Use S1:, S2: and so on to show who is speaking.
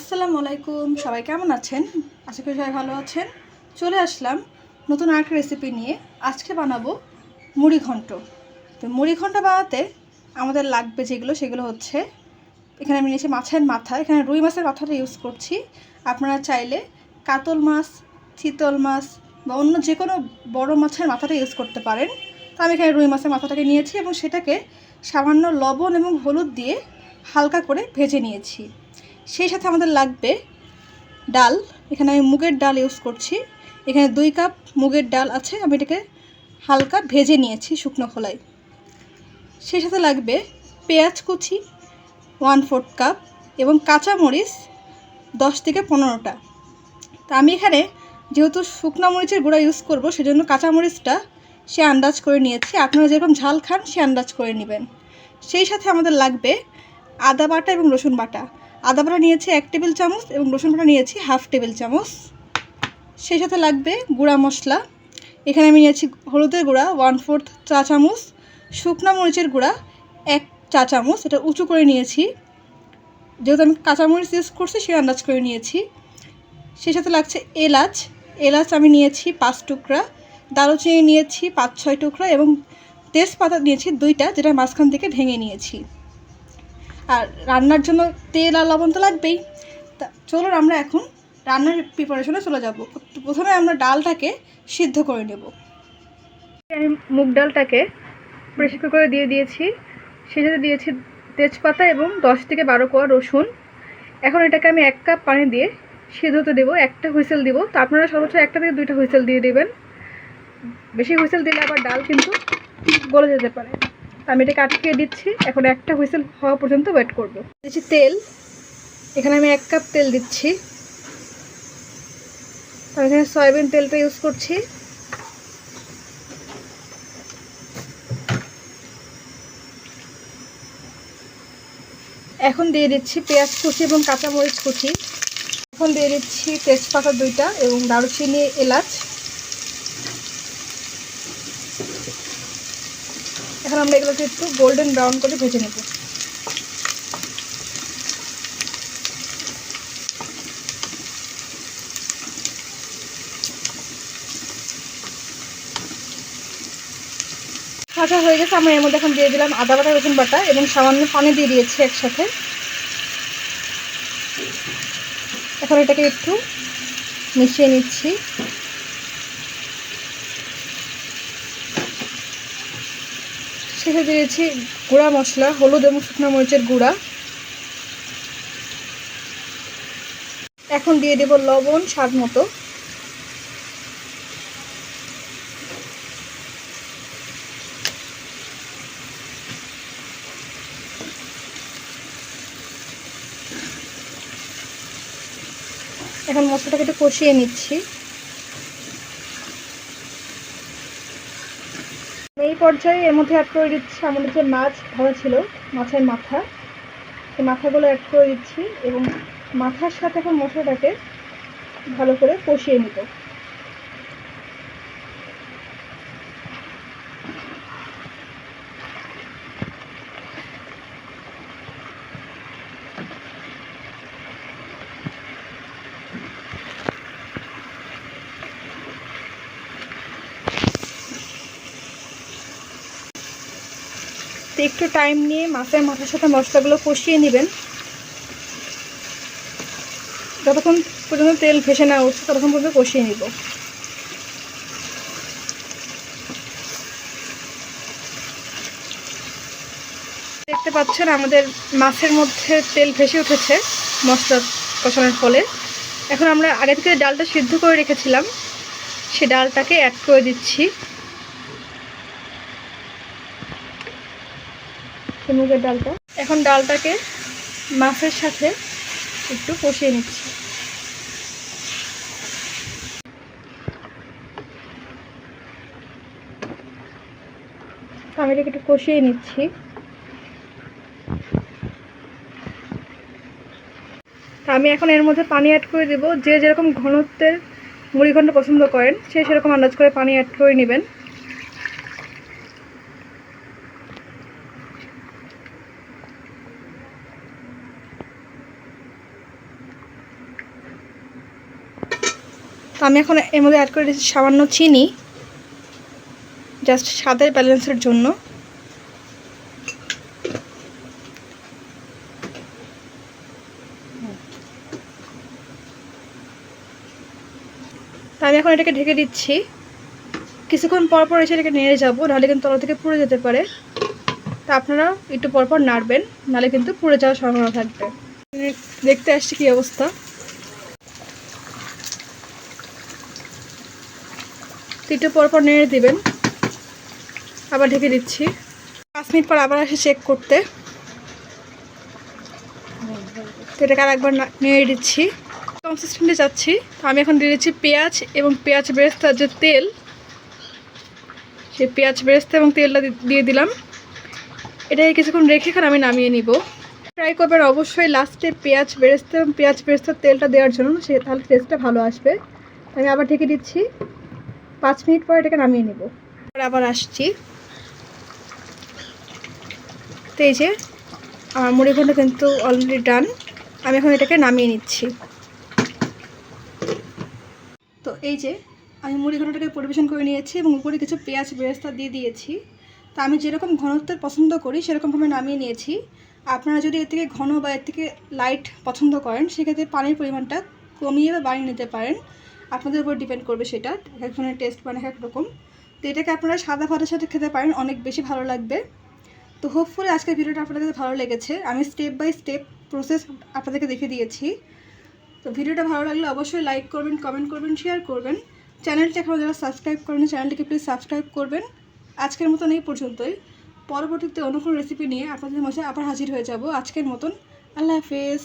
S1: আসসালামু আলাইকুম, সবাই কেমন আছেন? আশা করি সবাই ভালো আছেন। চলে আসলাম নতুন আরেকটা রেসিপি নিয়ে। আজকে বানাবো মুড়ি ঘন্ট। তো মুড়ি ঘন্ট বানাতে আমাদের লাগবে যেগুলো, সেগুলো হচ্ছে, এখানে আমি নিয়েছি মাছের মাথা। এখানে রুই মাছের মাথাটা ইউজ করছি। আপনারা চাইলে কাতল মাছ, চিতল মাছ বা অন্য যে কোনো বড় মাছের মাথাটা ইউজ করতে পারেন। তো আমি এখানে রুই মাছের মাথাটাকে নিয়েছি এবং সেটাকে সামান্য লবণ এবং হলুদ দিয়ে হালকা করে ভেজে নিয়েছি। সেই সাথে আমাদের লাগবে ডাল। এখানে আমি মুগের ডাল ইউজ করছি। এখানে দুই কাপ মুগের ডাল আছে। আমি এটাকে হালকা ভেজে নিয়েছি শুকনো খোলায়। সেই সাথে লাগবে পেঁয়াজ কুচি ওয়ান ফোর্থ কাপ এবং কাঁচামরিচ দশ থেকে পনেরোটা। তা আমি এখানে যেহেতু শুকনো মরিচের গুঁড়া ইউজ করব, সেজন্য কাঁচামরিচটা সে আন্দাজ করে নিয়েছি। আপনারা যেরকম ঝাল খান, সে আন্দাজ করে নেবেন। সেই সাথে আমাদের লাগবে আদা বাটা এবং রসুন বাটা। আদা বাটা নিয়েছি এক টেবিল চামচ এবং রসুন বাটা নিয়েছি হাফ টেবিল চামচ। সেই সাথে লাগবে গুঁড়া মশলা। এখানে আমি নিয়েছি হলুদের গুঁড়া ওয়ান ফোর্থ চা চামচ, শুকনা মরিচের গুঁড়া এক চা চামচ, এটা উঁচু করে নিয়েছি। যেহেতু আমি কাঁচামরিচ ইউজ করছি সে আন্দাজ করে নিয়েছি। সেই সাথে লাগছে এলাচ। এলাচ আমি নিয়েছি পাঁচ টুকরা। দারুচিনি নিয়েছি পাঁচ ছয় টুকরা এবং তেজপাতা নিয়েছি দুইটা, যেটা মাঝখান থেকে ভেঙে নিয়েছি। আর রান্নার জন্য তেল আর লবণ তো লাগবেই। তা চলুন আমরা এখন রান্নার প্রিপারেশনে চলে যাব। প্রথমে আমরা ডালটাকে সিদ্ধ করে নেব। আমি মুগ ডালটাকে প্রেশার কুকারে দিয়ে দিয়েছি। সেই সাথে দিয়েছি তেজপাতা এবং দশ থেকে বারো কোয়া রসুন। এখন এটাকে আমি এক কাপ পানি দিয়ে সিদ্ধ হতে দেবো, একটা হুইসেল দিব। তো আপনারা সর্বোচ্চ একটা থেকে দুইটা হুইসেল দিয়ে দেবেন। বেশি হুইসেল দিলে আবার ডাল কিন্তু গলে যেতে পারে। আমি এটাকে আটকে দিচ্ছি। এখন একটা হুইসেল হওয়া পর্যন্ত ওয়েট করব। দিচ্ছি তেল। এখানে আমি এক কাপ তেল দিচ্ছি। আমি এখানে সয়াবিন তেলটা ইউজ করছি। এখন দিয়ে দিচ্ছি পেঁয়াজ কুচি এবং কাঁচামরিচ কুচি। এখন দিয়ে দিচ্ছি তেজপাতা দুইটা এবং দারুচিনি এলাচ। এখন আমরা এগুলোকে একটু গোল্ডেন ব্রাউন করে ভেজে নেব। ভাজা হয়ে গেছে, আমরা এর মধ্যে এখন দিয়ে দিলাম আদা বাটা, রসুন বাটা এবং সামান্য পানি দিয়ে দিয়েছি একসাথে। এখন এটাকে একটু মিশিয়ে নিচ্ছি। সেটা দিয়েছি গুঁড়া মশলা, হলুদ এবং শুকনো মরিচের গুঁড়া। এখন দিয়ে দেব লবণ স্বাদ মতো। এখন মশলাটাকে একটু কষিয়ে নিচ্ছি। এই পর্যায়ে এর মধ্যে অ্যাড করে দিচ্ছি আমাদের যে মাছ ধরা ছিল, মাছের মাথা। সেই মাথাগুলো অ্যাড করে দিচ্ছি এবং মাথার সাথে এখন মশলাটাকে ভালো করে কষিয়ে নিব। একটু টাইম নিয়ে মাছের মাথার সাথে মশলাগুলো কষিয়ে নেবেন। যতক্ষণ পর্যন্ত তেল ভেসে না উঠছে, ততক্ষণ পর্যন্ত কষিয়ে নিব। দেখতে পাচ্ছেন আমাদের মাছের মধ্যে তেল ভেসে উঠেছে মশলা কষানোর ফলে। এখন আমরা আগে থেকে ডালটা সিদ্ধ করে রেখেছিলাম। সে ডালটাকে অ্যাড করে দিচ্ছি। মুগের ডালটা। এখন ডালটাকে মাছের সাথে একটু কষিয়ে নিচ্ছি। আমি এটাকে একটু কষিয়ে নিচ্ছি। আমি এখন এর মধ্যে পানি অ্যাড করে দেবো। যে যেরকম ঘনত্বের মুড়িঘণ্ট পছন্দ করেন, সে সেরকম আন্দাজ করে পানি অ্যাড করে নেবেন। তো আমি এখন এর মধ্যে অ্যাড করে দিচ্ছি সামান্য চিনি জাস্ট স্বাদের ব্যালেন্সের জন্য। তো আমি এখন এটাকে ঢেকে দিচ্ছি। কিছুক্ষণ পর পর এসে এটাকে নেড়ে যাব, নাহলে কিন্তু তলা থেকে পুড়ে যেতে পারে। তা আপনারা একটু পর পর নাড়বেন, নাহলে কিন্তু পুড়ে যাওয়ার সম্ভাবনা থাকবে। দেখতে আসছি কি অবস্থা। একটু পর পর নেড়ে দিবেন। আবার ঢেকে দিচ্ছি। পাঁচ মিনিট পর আবার আসে চেক করতে। এটাকে আর একবার নেড়ে দিচ্ছি। কনসিস্টেন্টে যাচ্ছি। আমি এখন দিয়ে দিচ্ছি পেঁয়াজ এবং পেঁয়াজ বেরেস্তার যে তেল, সেই পেঁয়াজ বেরেস্তা এবং তেলটা দিয়ে দিলাম। এটাকে কিছুক্ষণ রেখে এখন আমি নামিয়ে নিব। ট্রাই করবেন অবশ্যই লাস্টে পেঁয়াজ বেরেস্তা এবং পেঁয়াজ বেরেস্তার তেলটা দেওয়ার জন্য, সে তাহলে টেস্টটা ভালো আসবে। আমি আবার ঢেকে দিচ্ছি। পাঁচ মিনিট পর এটাকে নামিয়ে নেব। আবার আসছি। তো এই যে, আমার মুড়ি ঘন্ট কিন্তু অলরেডি ডান আমি এখন এটাকে নামিয়ে নিচ্ছি। তো এই যে, আমি মুড়ি ঘন্টটাকে পরিবেশন করে নিয়েছি এবং উপরে কিছু পেঁয়াজ বেরেস্তা দিয়ে দিয়েছি। তো আমি যেরকম ঘনত্বের পছন্দ করি, সেরকমভাবে নামিয়ে নিয়েছি। আপনারা যদি এর থেকে ঘন বা এর থেকে লাইট পছন্দ করেন, সেক্ষেত্রে পানির পরিমাণটা কমিয়ে বা বাড়িয়ে নিতে পারেন। আপনাদের উপর ডিপেন্ড করবে সেটা। এক একজনের টেস্ট মানে এক রকম। তো এটাকে আপনারা সাদা ভাতের সাথে খেতে পারেন, অনেক বেশি ভালো লাগবে। তো হোপফুলি আজকের ভিডিওটা আপনাদের কাছে ভালো লেগেছে। আমি স্টেপ বাই স্টেপ প্রসেস আপনাদেরকে দেখে দিয়েছি। তো ভিডিওটা ভালো লাগলে অবশ্যই লাইক করবেন কমেন্ট করবেন শেয়ার করবেন। চ্যানেলটি এখনও যারা সাবস্ক্রাইব করেন, চ্যানেলটিকে প্লিজ সাবস্ক্রাইব করবেন। আজকের মতন এই পর্যন্তই। পরবর্তীতে অন্য কোনো রেসিপি নিয়ে আপনাদের মাঝে আবার হাজির হয়ে যাব আজকের মতন। আল্লাহ হাফেজ।